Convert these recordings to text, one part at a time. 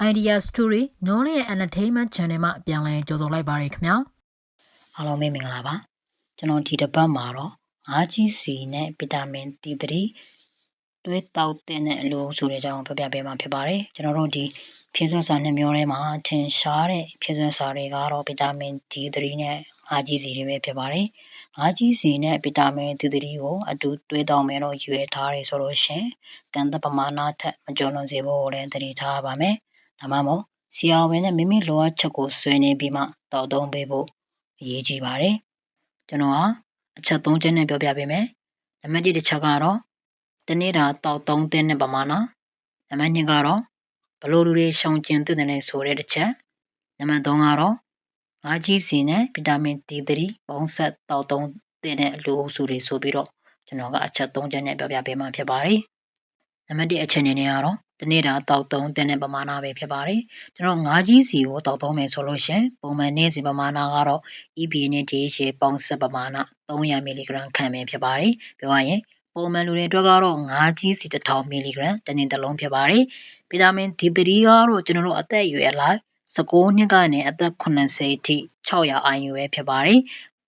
Idea Story Knowledge and Entertainment Channel မှာပြန်လည်ကြိုဆိုလိုက်ပါရခင်ဗျာအားလုံးပဲမင်္ဂလာပါကျွန်တော်ဒီတစ်ပတ်မှာတော့ငါးကြီးစီနဲ့ဗီတာမင် D3 တွဲတောက်တဲ့အလိုဆိုတဲ့အကြောင်းပြပြပေးမှာဖြစ်ပါတယ်ကျွန်တော်တို့ဒီဖြည့်စွက်စာနှစ်မျိုးထဲမှာထင်ရှားတဲ့ဖြည့်စွက်စာတွေကတော့ဗီတာမင် D3 နဲ့ငါးကြီးစီတွေပဲဖြစ်ပါတယ်ငါးကြီးစီနဲ့ဗီတာမင် D3 ကိုအတူတွဲတောက်မယ်လို့ယူရထားတယ်ဆိုလို့ရှင်ကံတပမာဏထက်မကျော်လွန်စေဖို့လည်းတတိထားပါမယ် ဒါမှမဟုတ်ဆရာဝန်နဲ့မိမိလိုအပ်ချက်ကိုဆွေးနွေးပြီးမှတောက်သုံးပေးဖို့အရေးကြီးပါတယ်။ကျွန်တော်ဟာအချက်၃ချက်နဲ့ပြောပြပေးမယ်။နံပါတ်၁တစ်ချက်ကတော့တနေ့တာတောက်သုံးတဲ့နဲ့ပမာဏ။နံပါတ်2ကတော့ဘလို့လူတွေရှောင်ကျဉ်တဲ့တဲ့ဆိုတဲ့တစ်ချက်။နံပါတ်3ကတော့ငါးကြီးစီနဲ့ဗီတာမင် D3 ပေါင်းဆက်တောက်သုံးတဲ့အလိုအုပ်စုတွေဆိုပြီးတော့ကျွန်တော်ကအချက်၃ချက်နဲ့ပြောပြပေးမှာဖြစ်ပါတယ်။နံပါတ်1အချက်အနေနဲ့ကတော့ တနေ့တာတောက်သုံးတဲ့ပမာဏပဲဖြစ်ပါတယ်။ကျွန်တော်ငါးကြီးစီကိုတောက်သုံးမယ်ဆိုလို့ရှင်ပုံမှန်နေ့စဉ်ပမာဏကတော့ EPA နဲ့ DHA ပေါင်းစပ်ပမာဏ300 mg ခံမယ်ဖြစ်ပါတယ်။ပြောရရင်ပုံမှန်လူတွေအတွက်ကတော့ငါးကြီးစီ1000 mg တနေ့တစ်လုံးဖြစ်ပါတယ်။ဗီတာမင် D3 ကတော့ကျွန်တော်တို့အသက်အရွယ်အလိုက်19နှစ်ကနေအသက်80အထိ600 IU ပဲဖြစ်ပါတယ်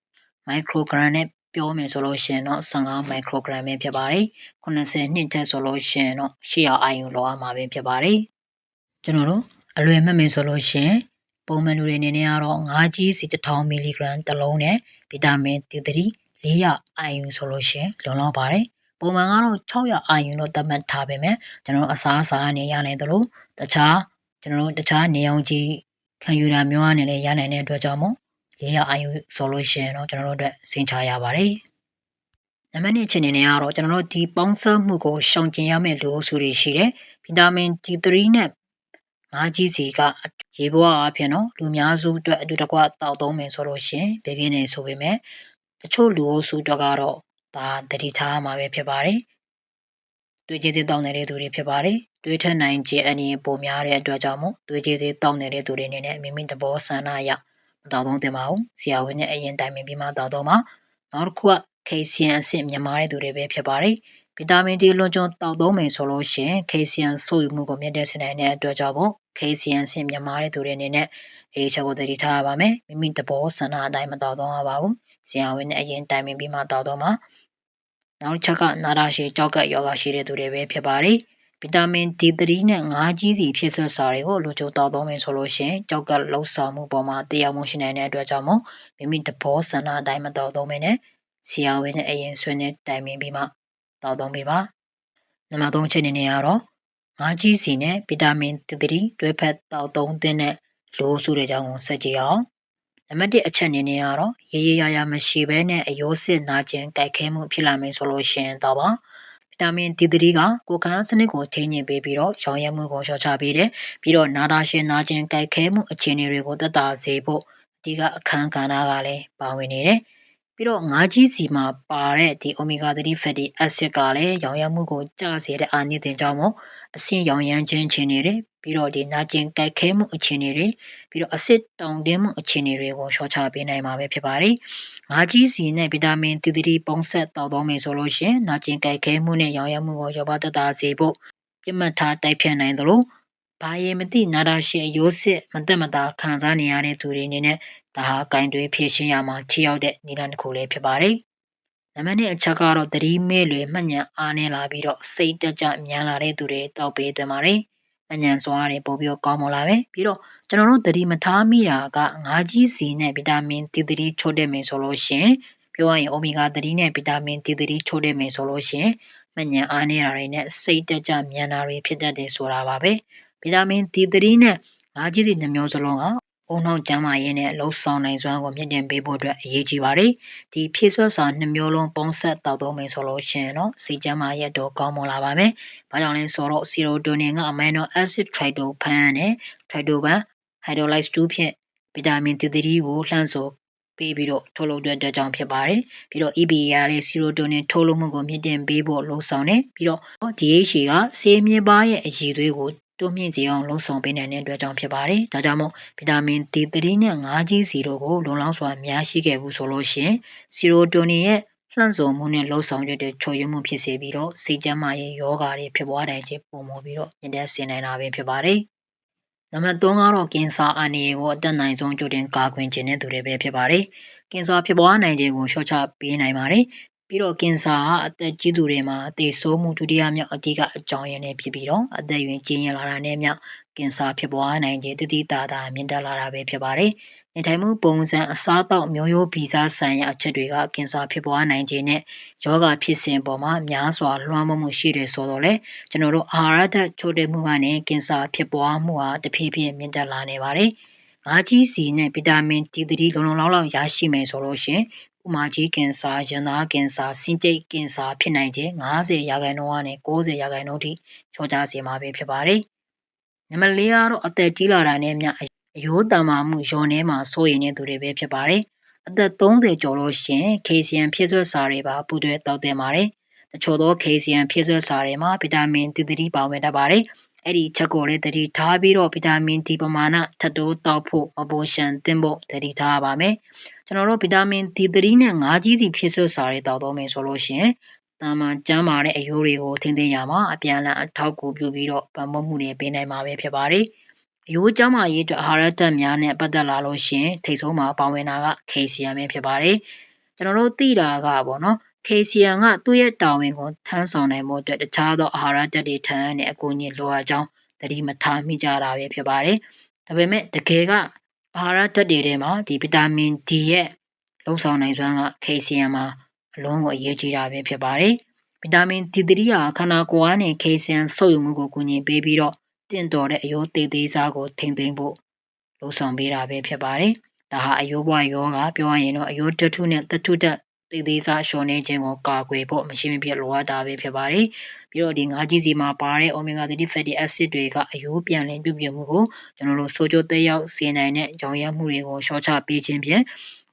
။ microgram နဲ့ ပြောမယ်ဆိုလို့ရှိရင်တော့15 microgram ပဲဖြစ်ပါတယ်80နှစ်တက်ဆိုလို့ရှိရင်တော့800 IU လောက်အမှာပဲဖြစ်ပါတယ်ကျွန်တော်တို့အလွယ်မှတ်မယ်ဆိုလို့ရှိရင်ပုံမှန်လူတွေအနေနဲ့ကတော့ငါးကြီးစီ1000 mg တစ်လုံးနဲ့ဗီတာမင် D3 400 IU ဆိုလို့ရှိရင်လုံလောက်ပါတယ်ပုံမှန်ကတော့600 IU လို့သတ်မှတ်ထားပေမဲ့ကျွန်တော်အစားအစာအနေရနိုင်သလိုတခြားကျွန်တော်တို့တခြားနေအောင်ကြီးခံယူတာမျိုးအနေနဲ့ရနိုင်တဲ့အတွက်ကြောင့်မို့ 400 IU ဆိုလို့ရှိရင်တော့ကျွန်တော်တို့အတွက်စင်ချရပါတယ်နံပါတ်1အခြေအနေနဲ့ကတော့ကျွန်တော်တို့ဒီပေါင်းစပ်မှုကိုရှောင်ကျဉ်ရမယ့်လူအုပ်စုတွေရှိတယ်။ဗီတာမင် D3 နဲ့ငါးကြီးစီကရေဘွားအဖြစ်နော်လူများစုအတွက်အတူတကွတောက်သုံးမယ်ဆိုလို့ရှင်ဘေကင်းနေဆိုပေမဲ့တချို့လူအုပ်စုအတွက်ကတော့ဒါတတိထားမှာပဲဖြစ်ပါတယ်။တွေးကြည့်စေတောင်းနေတဲ့သူတွေဖြစ်ပါတယ်။တွေးထက်နိုင်ခြင်းအနေပုံများတဲ့အတွက်ကြောင့်မို့တွေးကြည့်စေတောင်းနေတဲ့သူတွေအနေနဲ့မိမိသဘောဆန္ဒအရမ တောက်သုံးသင့်ပါဘူး။ဆရာဝန်နဲ့အရင်တိုင်ပင်ပြီးမှတောက်သုံးပါ။နောက်တစ်ခုကခေဆီယမ်အဆင့်မြမားတဲ့သူတွေပဲဖြစ်ပါတယ်။ဗီတာမင် D လွန်ကျွံတောက်သုံးမယ်ဆိုလို့ရှိရင်ခေဆီယမ်ဆိုယူမှုကိုမြင့်တဲ့စနိုင်တဲ့အတွက်ကြောင့်မို့ခေဆီယမ်အဆင့်မြမားတဲ့သူတွေအနေနဲ့အဲဒီချက်ကိုသတိထားရပါမယ်။မိမိသဘောဆန္ဒအတိုင်းမတောက်သုံးရပါဘူး။ဆရာဝန်နဲ့အရင်တိုင်ပင်ပြီးမှတောက်သုံးပါ။နောက်ချက်ကနာတာရှည်ကြောက်ကယောဂရှိတဲ့သူတွေပဲဖြစ်ပါတယ်။ ဗီတာမင် D3 နဲ့ငါးကြီးစီဖြစ်ဆွတ်စာတွေကိုလူချိုတောက်သုံးမယ်ဆိုလို့ရှိရင်ကြောက်ကလှုပ်ဆောင်မှုပေါ်မှာတရားမှုရှိနိုင်တဲ့အတွက်ကြောင့်မို့မိမိသဘောဆန္ဒအတိုင်းမတောက်သုံးမနဲ့ဆရာဝန်နဲ့အရင်ဆွေးနွေးတိုင်ပင်ပြီးမှတောက်သုံးပေးပါနံပါတ်3အချက်အနေနဲ့ကတော့ငါးကြီးစီနဲ့ဗီတာမင် D3 တွဲဖက်တောက်သုံးတဲ့လိုစုတဲ့အကြောင်းကိုဆက်ကြည့်အောင်နံပါတ်1အချက်အနေနဲ့ကတော့ရေရေရာရာမရှိဘဲနဲ့အယိုးစစ်နာကျင်ကြိုက်ခဲမှုဖြစ်လာမယ်ဆိုလို့ရှိရင်တော့ပါ ဗီတာမင် D3 ကကိုယ်ခံစနစ်ကိုထိန်းညင်ပေးပြီးတော့ရောင်ရမ်းမှုကိုလျှော့ချပေးတယ်ပြီးတော့နာတာရှင်နာကျင်ကြိုက်ခဲမှုအခြေအနေတွေကိုတက်တာစေဖို့အဓိကအခန်းကဏ္ဍကလည်းပါဝင်နေတယ် ပြီးတော့ငါးကြီးစီမှာပါတဲ့ဒီ omega 3 fatty acid ကလည်းရောင်ရမ်းမှုကိုကျစေတဲ့အာနိသင်ကြောင့်မို့အဆင့်ရောင်ရမ်းခြင်းအခြေအနေတွေပြီးတော့ဒီနာကျင်ကြိုက်ခဲမှုအခြေအနေတွေပြီးတော့အဆစ်တောင်တင်းမှုအခြေအနေတွေကိုရှော့ချပေးနိုင်မှာပဲဖြစ်ပါတယ်။ငါးကြီးစီနဲ့ဗီတာမင် D3 ပုံဆက်တောက်သုံးမယ်ဆိုလို့ရှိရင်နာကျင်ကြိုက်ခဲမှုနဲ့ရောင်ရမ်းမှုကိုရောပါတတာစေဖို့ပြတ်မှတ်ထားတိုက်ဖြတ်နိုင်သလိုဘာရေမသိနာတာရှိရိုးစစ်မသက်မသာခံစားနေရတဲ့သူတွေအနေနဲ့ ဒါဟာကင်တွေဖြည့်ရှင်းရမှာထိရောက်တဲ့နည်းလမ်းတစ်ခုလေးဖြစ်ပါတယ်။နံပါတ်2အချက်ကတော့သတိမေ့လွယ်မှတ်ဉဏ်အားနည်းလာပြီးတော့စိတ်တကြမြန်လာတဲ့သူတွေတောက်ပေးသင့်ပါတယ်။မှတ်ဉဏ်စွာတွေပို့ပြီးကောင်းမလာပဲပြီးတော့ကျွန်တော်တို့သတိမထားမိတာကငါးကြီးစီနဲ့ဗီတာမင် D3 ချို့တဲ့မယ်ဆိုလို့ရှင်ပြောရရင် omega 3နဲ့ဗီတာမင် D3 ချို့တဲ့မယ်ဆိုလို့ရှင်မှတ်ဉဏ်အားနည်းတာတွေနဲ့စိတ်တကြမြန်တာတွေဖြစ်တတ်တယ်ဆိုတာပါပဲဗီတာမင် D3 နဲ့ငါးကြီးစီနှမျိုးစလုံးက အုံနောက်ကျမ်းမာရေးနဲ့လှုပ်ဆောင်နိုင်စွမ်းကိုမြင့်တင်ပေးဖို့အတွက်အရေးကြီးပါတယ်။ဒီဖြည့်ဆွတ်စာနှမျိုးလုံးပေါင်းဆက်တောက်သုံးမယ်ဆိုလို့ရှိရင်တော့စိတ်ကျန်းမာရေးတော့ကောင်းမွန်လာပါမယ်။ဘာကြောင့်လဲဆိုတော့ serotonin က amino acid tryptophan နဲ့ tryptophan hydrolyze 2ဖြင့်ဗီတာမင် D3 ကိုလှမ်းဆိုပေးပြီးတော့ထုတ်လုပ်တဲ့အတွက်ကြောင့်ဖြစ်ပါတယ်။ပြီးတော့ EPA ရတဲ့ serotonin ထုတ်လုပ်မှုကိုမြင့်တင်ပေးဖို့လှုံ့ဆော်နေပြီးတော့ DHA ကဆေးမြင့်ပါရဲ့အရည်သွေးကို တိုးမြင့်စေအောင်လှုံ့ဆော်ပေးနိုင်တဲ့အတွက်ကြောင့်ဖြစ်ပါတယ်။ဒါကြောင့်မို့ဗီတာမင် D3 နဲ့ငါးကြီးစီတို့ကိုလုံလောက်စွာများရှိခဲ့ဘူးဆိုလို့ရှိရင်ဆီရိုတိုနီရဲ့လှန့်စုံမှုနဲ့လှုပ်ဆောင်ရတဲ့ချိုရမှုဖြစ်စေပြီးတော့စိတ်ကျန်းမာရေးယောဂါတွေဖြစ်ပွားနိုင်ခြင်းပုံမပြီးတော့မြင့်တက်စေနိုင်တာပဲဖြစ်ပါတယ်နံပါတ်3ကတော့ကင်ဆာအန္တရာယ်ကိုအသက်နိုင်ဆုံးကြိုတင်ကာကွယ်ခြင်းတဲ့သူတွေပဲဖြစ်ပါတယ်။ကင်ဆာဖြစ်ပွားနိုင်ခြင်းကိုလျှော့ချပေးနိုင်ပါတယ်။ ပြီးတော့ကင်ဆာကအသက်ကြီးသူတွေမှာအသေးဆိုးမှုဒုတိယမြောက်အဓိကအကြောင်းရင်းနဲ့ဖြစ်ပြီးတော့အသက်အရွယ်ကြီးရင်လာတာနဲ့မြောက်ကင်ဆာဖြစ်ပွားနိုင်ခြင်းတတိတာတာမြင့်တက်လာတာပဲဖြစ်ပါတယ်။နေထိုင်မှုပုံစံအစားအသောက်မျိုးရိုးဗီဇဆိုင်ရာအချက်တွေကကင်ဆာဖြစ်ပွားနိုင်ခြင်းနဲ့ယောဂဖြစ်စဉ်ပေါ်မှာများစွာလွှမ်းမိုးမှုရှိတယ်ဆိုတော့လေကျွန်တော်တို့အာဟာရဓာတ်ချိုးတဲ့မှုကနေကင်ဆာဖြစ်ပွားမှုဟာတဖြည်းဖြည်းမြင့်တက်လာနေပါတယ်။ငါးကြီးစီနဲ့ဗီတာမင် D3 လုံလုံလောက်လောက်ရရှိမယ်ဆိုလို့ရှင် ဥမာကြီးကင်ဆာ၊ရင်သားကင်ဆာ၊စင်ကြိတ်ကင်ဆာဖြစ်နိုင်ခြင်း90ရာခိုင်နှုန်းကနေ90ရာခိုင်နှုန်းထိချောချစေမှာပဲဖြစ်ပါတယ်။နံပါတ်၄ကတော့အသက်ကြီးလာတာနဲ့မျှအယိုးတန်မာမှုယုံနေမှာစိုးရိမ်နေသူတွေပဲဖြစ်ပါတယ်။အသက်30ကျော်လို့ရှင် KCN ဖြစ်ဆွဲစာတွေပါပူတွဲတောက်တင်ပါတယ်။တချို့သော KCN ဖြစ်ဆွဲစာတွေမှာဗီတာမင် D3 ပါဝင်တတ်ပါတယ်။ အဲ့ဒီချက်ကိုလည်းတတိထားပြီးတော့ဗီတာမင် D ပမာဏထပ်တိုးတောက်ဖို့မပိုရှန်တင်ဖို့တတိထားပါမယ်။ကျွန်တော်တို့ဗီတာမင် D3 နဲ့ငါးကြီးစီဖြစ်ဆွဲစာတွေတောက်တော့မယ်ဆိုလို့ရှင်တာမန်ကျန်းမာတဲ့အယိုးတွေကိုထင်းထင်းရမှာအပြန်အလှန်အထောက်အကူပြုပြီးတော့ဗန်မမှုတွေပေးနိုင်မှာပဲဖြစ်ပါတယ်။အယိုးကျန်းမာရေးအတွက်အာဟာရဓာတ်များနဲ့ပတ်သက်လာလို့ရှင်ထိတ်ဆုံးမှာပါဝင်တာက KCM ပဲဖြစ်ပါတယ်။ကျွန်တော်တို့သိတာကပေါ့နော် KCM ကသူ့ရဲ့တာဝန်ကိုထမ်းဆောင်နိုင်မှုအတွက်တခြားသောအာဟာရဓာတ်တွေထမ်းနဲ့အကူအညီလိုအပ်ကြောင်းသတိမထားမိကြတာပဲဖြစ်ပါတယ်။ဒါပေမဲ့တကယ်ကအာဟာရဓာတ်တွေထဲမှာဒီဗီတာမင် D ရဲ့လုံဆောင်နိုင်စွမ်းက KCM မှာအလုံးကိုအရေးကြီးတာပဲဖြစ်ပါတယ်။ဗီတာမင် D3 ဟာခန္ဓာကိုယ်ကနေ KCM ဆုပ်ယူမှုကိုကူညီပေးပြီးတော့တင့်တော်တဲ့အယိုးသေးသေးစားကိုထိမ့်သိမ့်ဖို့လှုံ့ဆော်ပေးတာပဲဖြစ်ပါတယ်။ဒါဟာအယိုးဘဝယောဂပြောရရင်တော့အယိုးတထုနဲ့တထုတက် သေးသေးစားရှော်နေခြင်းကိုကာကွယ်ဖို့မရှိမဖြစ်လိုအပ်တာပဲဖြစ်ပါတယ်။ပြီးတော့ဒီငါးကြီးစီမှာပါတဲ့ omega 3 fatty acid တွေကအယိုးပြန်လည်ပြုပြင်မှုကိုကျွန်တော်တို့ဆိုကြသက်ရောက်စေနိုင်တဲ့ကြောင်ရမှုတွေကိုရှော့ချပေးခြင်းဖြင့်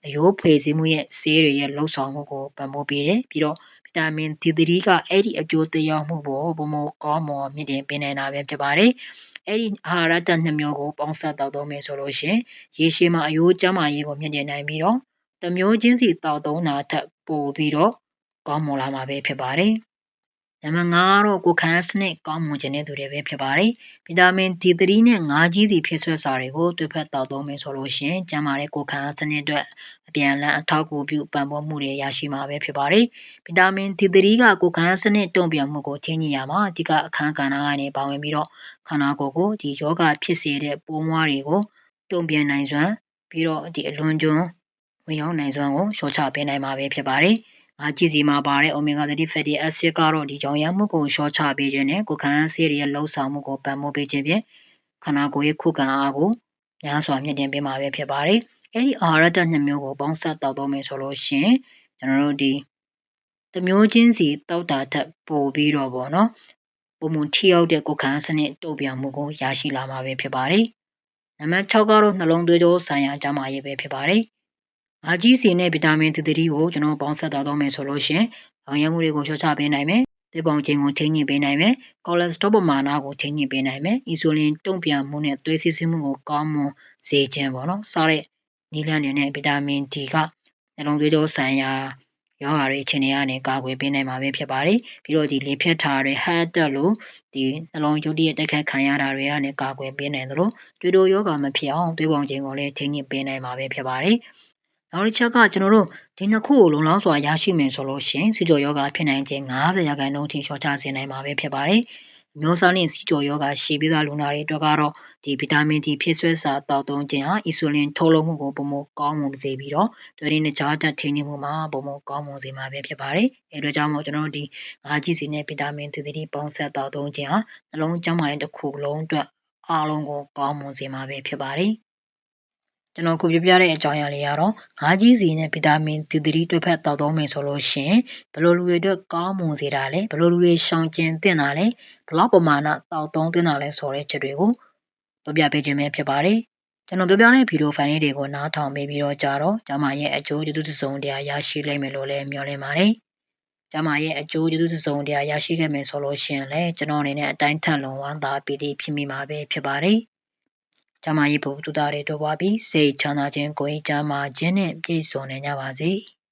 အယိုးဖွေစည်းမှုရဲ့ဆေးတွေရဲ့လှုပ်ဆောင်မှုကိုပံ့ပိုးပေးတယ်ပြီးတော့ဗီတာမင် D3 ကအဲ့ဒီအကျိုးသက်ရောက်မှုကိုဘုံဘကောင်းမွန်မြင့်တင်ပေးနိုင်တာပဲဖြစ်ပါတယ်အဲ့ဒီအာဟာရဓာတ်နှစ်မျိုးကိုပေါင်းစပ်တောက်သုံးမယ်ဆိုလို့ရှင်ရေရှည်မှာအယိုးကျန်းမာရေးကိုမြင့်တင်နိုင်ပြီးတော့ တစ်မျိုးချင်းစီတောက်သုံးတာထက်ပိုပြီးတော့ကောင်းမွန်လာမှာပဲဖြစ်ပါတယ်နံပါတ်5ကတော့ကိုခန်းစနစ်ကောင်းမွန်ခြင်းတဲ့သူတွေပဲဖြစ်ပါတယ်။ဗီတာမင် D3 နဲ့ငါးကြီးစီဖြစ်ဆွဲစာတွေကိုတွေ့ဖက်တောက်သုံးမယ်ဆိုလို့ရှိရင်ကျန်းမာတဲ့ကိုခန်းစနစ်အတွက်အပြန်အလှန်အထောက်အကူပြုပံ့ပိုးမှုတွေရရှိမှာပဲဖြစ်ပါတယ်။ဗီတာမင် D3 ကကိုခန်းစနစ်တုံ့ပြန်မှုကိုထိန်းညှိရမှာအဓိကအခန်းကဏ္ဍကနေပါဝင်ပြီးတော့ခန္ဓာကိုယ်ကိုဒီယောဂဖြစ်စေတဲ့ပိုးမွားတွေကိုတုံ့ပြန်နိုင်စွမ်းပြီးတော့ဒီအလွန်ကျွန်း ဝင်ရောက်နိုင်စွမ်းကိုလျှော့ချပေးနိုင်မှာပဲဖြစ်ပါတယ်။ငါကြည့်စီမှာပါတဲ့ omega 3 fatty acid ကတော့ဒီကြောင့်ရမှုကိုရှော့ချပေးခြင်းနဲ့ကိုယ်ခံအားဆေးတွေရဲ့လှုပ်ဆောင်မှုကိုပံ့ပိုးပေးခြင်းဖြင့်ခန္ဓာကိုယ်ရဲ့ခုခံအားကိုများစွာမြင့်တင်ပေးမှာပဲဖြစ်ပါတယ်။အဲ့ဒီအာဟာရဓာတ်နှစ်မျိုးကိုပေါင်းစပ်တောက်သုံးမယ်ဆိုလို့ရှင်ကျွန်တော်တို့ဒီတမျိုးချင်းစီတောက်တာထက်ပိုပြီးတော့ပေါ့နော်ပုံမှန်ထိရောက်တဲ့ကိုယ်ခံစနစ်တုံ့ပြန်မှုကိုရရှိလာမှာပဲဖြစ်ပါတယ်။နံပါတ်6ကတော့နှလုံးသွေးကြောဆိုင်ရာကျန်းမာရေးပဲဖြစ်ပါတယ်။ အာကြီးစီနဲ့ဗီတာမင် D3 ကိုကျွန်တော်ပေါင်းစပ်တောက်တော့မယ်ဆိုလို့ရှင်။ရောင်ရမှုတွေကိုလျှော့ချပေးနိုင်မယ်။သွေးပေါင်ခြင်းကိုထိန်းညှိပေးနိုင်မယ်။ကိုလက်စထရောပမာဏကိုထိန်းညှိပေးနိုင်မယ်။အီဆိုလင်တုံ့ပြန်မှုနဲ့သွေးစီးဆင်းမှုကိုကောင်းမွန်စေခြင်းပေါ့နော်။စားတဲ့နီလန်တွေနဲ့ဗီတာမင် D ကနှလုံးသွေးကြောဆိုင်ရာရောဂါတွေအခြေအနေကနေကာကွယ်ပေးနိုင်မှာပဲဖြစ်ပါတယ်။ပြီးတော့ဒီလေဖြတ်ထားတဲ့ heart တက်လို့ဒီနှလုံးရုပ်တရက်တက်ခတ်ခံရတာတွေကနေကာကွယ်ပေးနိုင်သလိုတွေးတိုယောဂါမဖြစ်အောင်သွေးပေါင်ခြင်းကိုလည်းထိန်းညှိပေးနိုင်မှာပဲဖြစ်ပါတယ်။ နောက်တစ်ချက်ကကျွန်တော်တို့ဒီနှစ်ခုကိုလုံလောက်စွာရရှိမယ်ဆိုလို့ရှင်စီကြောယောဂဖြစ်နိုင်ခြင်း90ရာခိုင်နှုန်းထိလျှော့ချစေနိုင်မှာပဲဖြစ်ပါတယ်။မျိုးစားနဲ့စီကြောယောဂရှိပြီးသားလူနာတွေအတွက်ကတော့ဒီဗီတာမင် D ဖြစ်ဆွဲစာတောက်သုံးခြင်းဟာအီဆိုလင်ထုတ်လုပ်မှုကိုပုံမကောင်းမွန်စေပြီးတော့တွဲရင်းနဲ့ကြားတက်ထိန်းနေမှုမှာပုံမကောင်းမွန်စေမှာပဲဖြစ်ပါတယ်။အဲအတွက်ကြောင့်မို့ကျွန်တော်တို့ဒီငါးကြီးစီနဲ့ဗီတာမင် D တွေပေါင်းဆက်တောက်သုံးခြင်းဟာနှလုံးကျန်းမာရေးတစ်ခုလုံးအတွက်အားလုံးကိုကောင်းမွန်စေမှာပဲဖြစ်ပါတယ်။ ကျွန်တော်ခုပြပြတဲ့အကြောင်းအရာလေးကတော့ငါးကြီးစီနဲ့ဗီတာမင် D3 တွဲဖက်တောက်သုံးမယ်ဆိုလို့ရှင်ဘယ်လိုလူတွေအတွက်ကောင်းမွန်စေတာလဲဘယ်လိုလူတွေရှောင်ကျဉ်သင့်တာလဲဘယ်လောက်ပမာဏတောက်သုံးသင့်တာလဲဆိုတဲ့ချက်တွေကိုပြောပြပေးခြင်းပဲဖြစ်ပါတယ်ကျွန်တော်ပြောပြတဲ့ဗီဒီယိုဖိုင်လေးတွေကိုနားထောင်ပေးပြီးတော့ကြတော့ကျမရဲ့အကျိုးကျေးဇူးစုံတရားရရှိလိမ့်မယ်လို့လည်းမျှော်လင့်ပါတယ်ကျမရဲ့အကျိုးကျေးဇူးစုံတရားရရှိခဲ့မယ်ဆိုလို့ရှင်လဲကျွန်တော်အနေနဲ့အတိုင်းထက်လုံးဝမ်းသာပီတိဖြစ်မိမှာပဲဖြစ်ပါတယ် ကျမကြီးဘုသူသားတွေတို့ပါပြီးစိတ်ချမ်းသာခြင်းကိုယ်ကျမ်းမာခြင်းနဲ့ပြည့်စုံနေကြပါစေ။